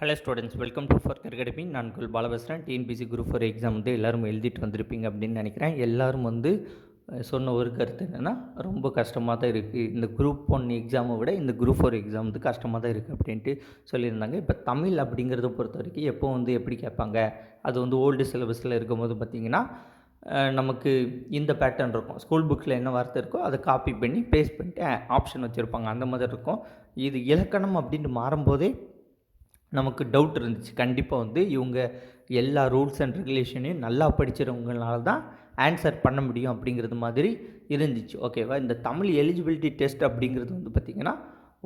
Hello students welcome to for academy நான் குல் பாலபஸ்ரன் டிஎன்பிசி குரூப் ஃபோர் எக்ஸாம் வந்து எல்லோரும் எழுதிட்டு வந்திருப்பீங்க அப்படின்னு நினைக்கிறேன். எல்லாரும் வந்து சொன்ன ஒரு கருத்து என்னென்னா ரொம்ப கஷ்டமாக தான் இருக்குது இந்த குரூப் ஒன் எக்ஸாமை விட இந்த குரூப் ஃபோர் எக்ஸாம் வந்து கஷ்டமாக தான் இருக்குது அப்படின்ட்டு சொல்லியிருந்தாங்க. இப்போ தமிழ் அப்படிங்கிறத பொறுத்த வரைக்கும் எப்போ வந்து எப்படி கேட்பாங்க? அது வந்து ஓல்டு சிலபஸில் இருக்கும்போது பார்த்திங்கன்னா நமக்கு இந்த பேட்டர்ன் இருக்கும். ஸ்கூல் புக்கில் என்ன வார்த்தை இருக்கோ அதை காப்பி பண்ணி பேஸ்ட் பண்ணிட்டு ஆப்ஷன் வச்சுருப்பாங்க. அந்த மாதிரி இருக்கும். இது இலக்கணம் அப்படின்ட்டு மாறும்போதே நமக்கு டவுட் இருந்துச்சு. கண்டிப்பாக வந்து இவங்க எல்லா ரூல்ஸ் அண்ட் ரெகுலேஷனையும் நல்லா படிச்சிருவங்கனால தான் ஆன்சர் பண்ண முடியும் அப்படிங்கிறது மாதிரி இருந்துச்சு. ஓகேவா இந்த தமிழ் எலிஜிபிலிட்டி டெஸ்ட் அப்படிங்கிறது வந்து பார்த்திங்கன்னா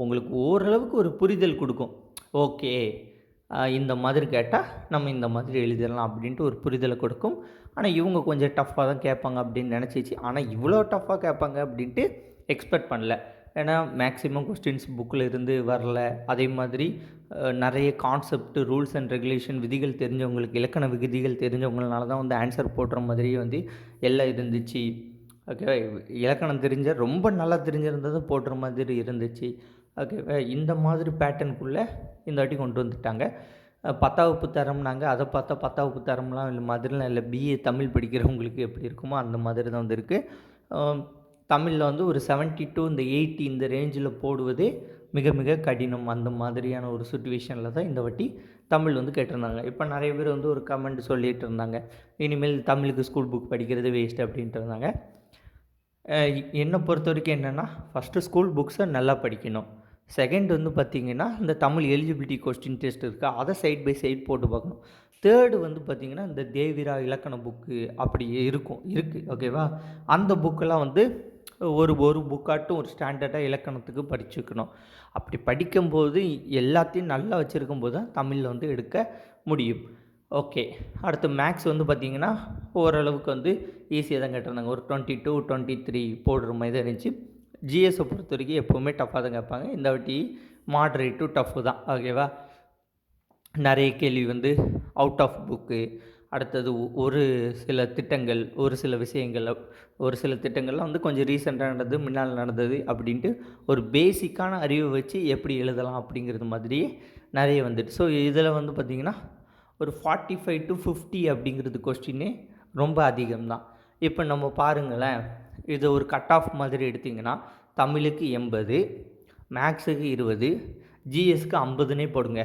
உங்களுக்கு ஓரளவுக்கு ஒரு புரிதல் கொடுக்கும். ஓகே இந்த மாதிரி கேட்டால் நம்ம இந்த மாதிரி எழுதிடலாம் அப்படின்ட்டு ஒரு புரிதலை கொடுக்கும். ஆனால் இவங்க கொஞ்சம் டஃப்பாக தான் கேட்பாங்க அப்படின்னு நினச்சிச்சு. ஆனால் இவ்வளோ டஃப்பாக கேட்பாங்க அப்படின்ட்டு எக்ஸ்பெக்ட் பண்ணல. ஏன்னா மேக்ஸிமம் கொஸ்டின்ஸ் புக்கில் இருந்து வரல. அதே மாதிரி நிறைய கான்செப்ட் ரூல்ஸ் அண்ட் ரெகுலேஷன் விதிகள் தெரிஞ்சவங்களுக்கு இலக்கண விதிகள் தெரிஞ்சவங்களால தான் வந்து ஆன்சர் போடுற மாதிரியே வந்து எல்லாம் இருந்துச்சு. ஓகேவா இலக்கணம் தெரிஞ்ச ரொம்ப நல்லா தெரிஞ்சிருந்தது போடுற மாதிரி இருந்துச்சு. ஓகேவா இந்த மாதிரி பேட்டர்னுக்குள்ளே இந்த வாட்டி கொண்டு வந்துட்டாங்க. பத்தாவப்பு தரம்னாங்க. அதை பார்த்தா பத்தாவப்பு தரம்லாம் இல்லை மாதிரிலாம் இல்லை. பிஏ தமிழ் படிக்கிறவங்களுக்கு எப்படி இருக்குமோ அந்த மாதிரி தான் வந்து இருக்குது தமிழில் வந்து ஒரு செவன்ட்டி டூ இந்த எயிட்டி இந்த ரேஞ்சில் போடுவதே மிக மிக கடினம் அந்த மாதிரியான ஒரு சுச்சுவேஷனில் தான் இந்த வாட்டி தமிழ் வந்து கேட்டிருந்தாங்க. இப்போ நிறைய பேர் வந்து ஒரு கமெண்ட் சொல்லிட்டு இருந்தாங்க. இனிமேல் தமிழுக்கு ஸ்கூல் புக் படிக்கிறது வேஸ்ட் அப்படின்ட்டு இருந்தாங்க. என்னை பொறுத்த வரைக்கும் என்னென்னா ஃபஸ்ட்டு ஸ்கூல் புக்ஸை நல்லா படிக்கணும். செகண்ட் வந்து பார்த்திங்கன்னா இந்த தமிழ் எலிஜிபிலிட்டி கொஸ்டின் டெஸ்ட் இருக்குது அதை சைட் பை சைட் போட்டு பார்க்கணும். தேர்டு வந்து பார்த்திங்கன்னா இந்த தேவிரா இலக்கண புக்கு அப்படி இருக்கும். இருக்குது ஓகேவா அந்த புக்கெல்லாம் வந்து ஒரு ஒரு புக்காட்டும் ஒரு ஸ்டாண்டர்டாக இலக்கணத்துக்கு படிச்சுக்கணும். அப்படி படிக்கும்போது எல்லாத்தையும் நல்லா வச்சுருக்கும் போது தான் தமிழில் வந்து எடுக்க முடியும். ஓகே. அடுத்து மேக்ஸ் வந்து பார்த்திங்கன்னா ஓரளவுக்கு வந்து ஈஸியாக தான் கேட்டிருந்தாங்க. ஒரு டுவெண்ட்டி டூ டுவெண்ட்டி த்ரீ போடுற மாதிரி தான் இருந்துச்சு. ஜிஎஸை பொறுத்த வரைக்கும் எப்போவுமே டஃப்பாக தான் கேட்பாங்க. இந்த வாட்டி மாட்ரேட் டு டஃப்பு தான். ஓகேவா நிறைய கேள்வி வந்து அவுட் ஆஃப் புக்கு அடுத்தது ஒரு சில திட்டங்கள் ஒரு சில விஷயங்கள் ஒரு சில திட்டங்கள்லாம் வந்து கொஞ்சம் ரீசெண்டாக நடந்தது முன்னால் நடந்தது அப்படின்ட்டு ஒரு பேசிக்கான அறிவை வச்சு எப்படி எழுதலாம் அப்படிங்கிறது மாதிரியே நிறைய வந்துட்டு. ஸோ இதில் வந்து பார்த்திங்கன்னா ஒரு ஃபார்ட்டி ஃபைவ் டு ஃபிஃப்டி அப்படிங்கிறது கொஸ்டினே ரொம்ப அதிகம்தான். இப்போ நம்ம பாருங்களேன் இது ஒரு கட் ஆஃப் மாதிரி எடுத்திங்கன்னா தமிழுக்கு எண்பது மேக்ஸுக்கு இருபது ஜிஎஸ்க்கு ஐம்பதுனே போடுங்க.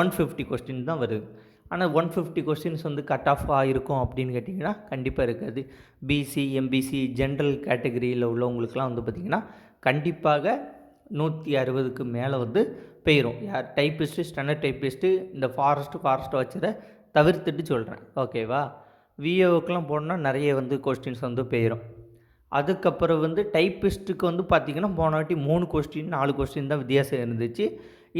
ஒன் ஃபிஃப்டி கொஸ்டின் தான் வருது. ஆனால் ஒன் ஃபிஃப்டி கொஸ்டின்ஸ் வந்து கட் ஆஃப் ஆகிருக்கும் அப்படின்னு கேட்டிங்கன்னா கண்டிப்பாக இருக்காது. பிசி எம்பிசி ஜென்ரல் கேட்டகரியில் உள்ளவங்களுக்குலாம் வந்து பார்த்திங்கன்னா கண்டிப்பாக நூற்றி அறுபதுக்கு மேலே வந்து போயிடும் யார்? டைப்பிஸ்ட்டு ஸ்டாண்டர்ட் டைப்பிஸ்ட்டு இந்த ஃபாரஸ்ட்டு ஃபாரஸ்ட்டை வச்சதை தவிர்த்துட்டு சொல்கிறேன் ஓகேவா விஏஓக்கெலாம் போனால் நிறைய வந்து கொஸ்டின்ஸ் வந்து போயிடும் அதுக்கப்புறம் வந்து டைப்பிஸ்ட்டுக்கு வந்து பார்த்திங்கன்னா போன வாட்டி மூணு கொஸ்டின் நாலு கொஸ்டின் தான் வித்தியாசம் இருந்துச்சு.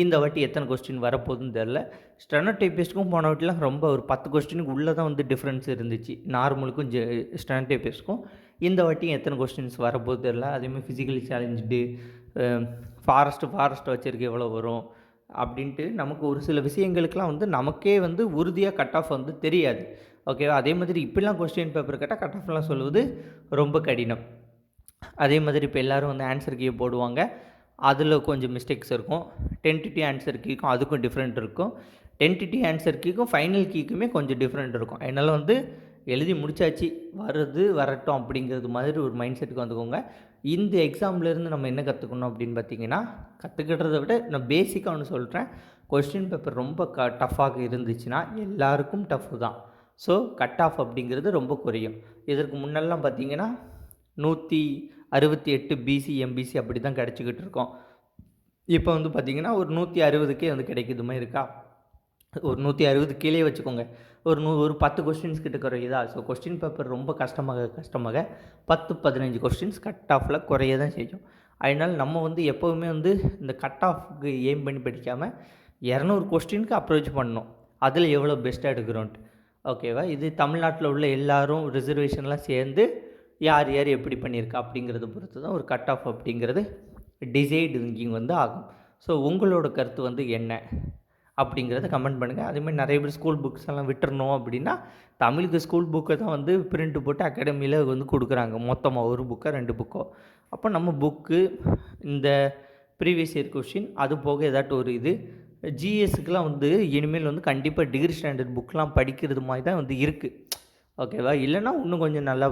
இந்த வாட்டி எத்தனை கொஸ்டின் வரப்போகுதுன்னு தெரில ஸ்டெனோடைபிஸ்ட்டுக்கும் போன வாட்டிலாம் ரொம்ப ஒரு பத்து கொஸ்டினுக்கு உள்ளே தான் வந்து டிஃப்ரென்ஸ் இருந்துச்சு. நார்மலுக்கும் ஜெ ஸ்டெனோடைபிஸ்ட்டுக்கும் இந்த வாட்டியும் எத்தனை கொஸ்டின்ஸ் வரப்போகுது தெரில அதேமாதிரி ஃபிசிக்கலி சேலஞ்சு ஃபாரஸ்ட்டு ஃபாரஸ்ட்டை வச்சுருக்க எவ்வளோ வரும் அப்படின்ட்டு நமக்கு ஒரு சில விஷயங்களுக்கெலாம் வந்து நமக்கே வந்து உறுதியாக கட் ஆஃப் வந்து தெரியாது. ஓகேவா அதே மாதிரி இப்படிலாம் கொஸ்டின் பேப்பர் கேட்டால் கட் ஆஃப்லாம் சொல்வது ரொம்ப கடினம். அதே மாதிரி இப்போ எல்லோரும் வந்து ஆன்சர் கீ போடுவாங்க. அதில் கொஞ்சம் மிஸ்டேக்ஸ் இருக்கும். டென்டிட்டி ஆன்சர் கீக்கும் அதுக்கும் டிஃப்ரெண்ட் இருக்கும். டென்டிட்டி ஆன்சர் கீக்கும் ஃபைனல் கீக்குமே கொஞ்சம் டிஃப்ரெண்ட் இருக்கும். அதனால் வந்து எழுதி முடிச்சாச்சு வருது வரட்டும் அப்படிங்கிறது மாதிரி ஒரு மைண்ட் செட்டுக்கு வந்துக்கோங்க. இந்த எக்ஸாம்லேருந்து நம்ம என்ன கற்றுக்கணும் அப்படின்னு பார்த்தீங்கன்னா கற்றுக்கிட்டத விட நான் பேசிக்காக ஒன்று சொல்கிறேன் கொஸ்டின் பேப்பர் ரொம்ப க டஃப்பாக இருந்துச்சுன்னா எல்லாருக்கும் டஃப்பு தான். ஸோ கட் ஆஃப் அப்படிங்கிறது ரொம்ப குறையும். இதற்கு முன்னெல்லாம் பார்த்தீங்கன்னா நூற்றி அறுபத்தி எட்டு பிசி எம்பிசி அப்படி தான் கிடச்சிக்கிட்டு இருக்கோம். இப்போ வந்து பார்த்திங்கன்னா ஒரு நூற்றி அறுபதுக்கே வந்து கிடைக்குது மாதிரி இருக்கா? ஒரு நூற்றி அறுபது கீழே வச்சுக்கோங்க. ஒரு நூ ஒரு பத்து கொஸ்டின்ஸ் கிட்ட குறையுதா? ஸோ கொஸ்டின் பேப்பர் ரொம்ப கஷ்டமாக கஷ்டமாக பத்து பதினஞ்சு கொஸ்டின்ஸ் கட் ஆஃபில் குறைய தான் செய்யும். அதனால் நம்ம வந்து எப்போவுமே வந்து இந்த கட் ஆஃப்க்கு எய்ம் பண்ணி படிக்காமல் இரநூறு கொஸ்டினுக்கு அப்ரோச் பண்ணணும். அதில் எவ்வளோ பெஸ்ட்டாக எடுக்கிறோன்ட்டு. ஓகேவா இது தமிழ்நாட்டில் உள்ள எல்லாரும் ரிசர்வேஷன்லாம் சேர்ந்து யார் யார் எப்படி பண்ணியிருக்கா அப்படிங்கிறத பொறுத்து தான் ஒரு கட் ஆஃப் அப்படிங்கிறது டிசைடு திங்கிங் வந்து ஆகும். ஸோ உங்களோட கருத்து வந்து என்ன அப்படிங்கிறத கமெண்ட் பண்ணுங்கள் அதேமாதிரி நிறைய பேர் ஸ்கூல் புக்ஸ் எல்லாம் விட்டுறணும் அப்படின்னா தமிழுக்கு ஸ்கூல் புக்கை தான் வந்து பிரிண்ட் போட்டு அகாடமியில் வந்து கொடுக்குறாங்க. மொத்தமாக ஒரு புக்கோ ரெண்டு புக்கோ அப்போ நம்ம புக்கு இந்த ப்ரீவியஸ் இயர் கொஷின் அது போக ஏதாட்டும் ஒரு இது ஜிஎஸ்க்குலாம் வந்து இனிமேல் வந்து கண்டிப்பாக டிகிரி ஸ்டாண்டர்ட் புக்கெலாம் படிக்கிறது மாதிரி தான் வந்து இருக்குது ஓகேவா? இல்லைனா இன்னும் கொஞ்சம் நல்லா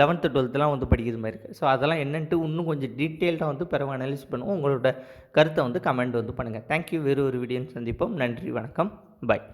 லெவன்த்து டுவெல்த்துலாம் வந்து படிக்கிற மாதிரி இருக்குது ஸோ அதெல்லாம் என்னென்ட்டு இன்னும் கொஞ்சம் டீட்டெயில்டாக வந்து பிறகு அனலைஸ் பண்ணுவோம். உங்களோட கருத்தை வந்து கமெண்ட் வந்து பண்ணுங்கள் தேங்க்யூ வேறு ஒரு வீடியோன்னு சந்திப்போம். நன்றி. வணக்கம். பாய்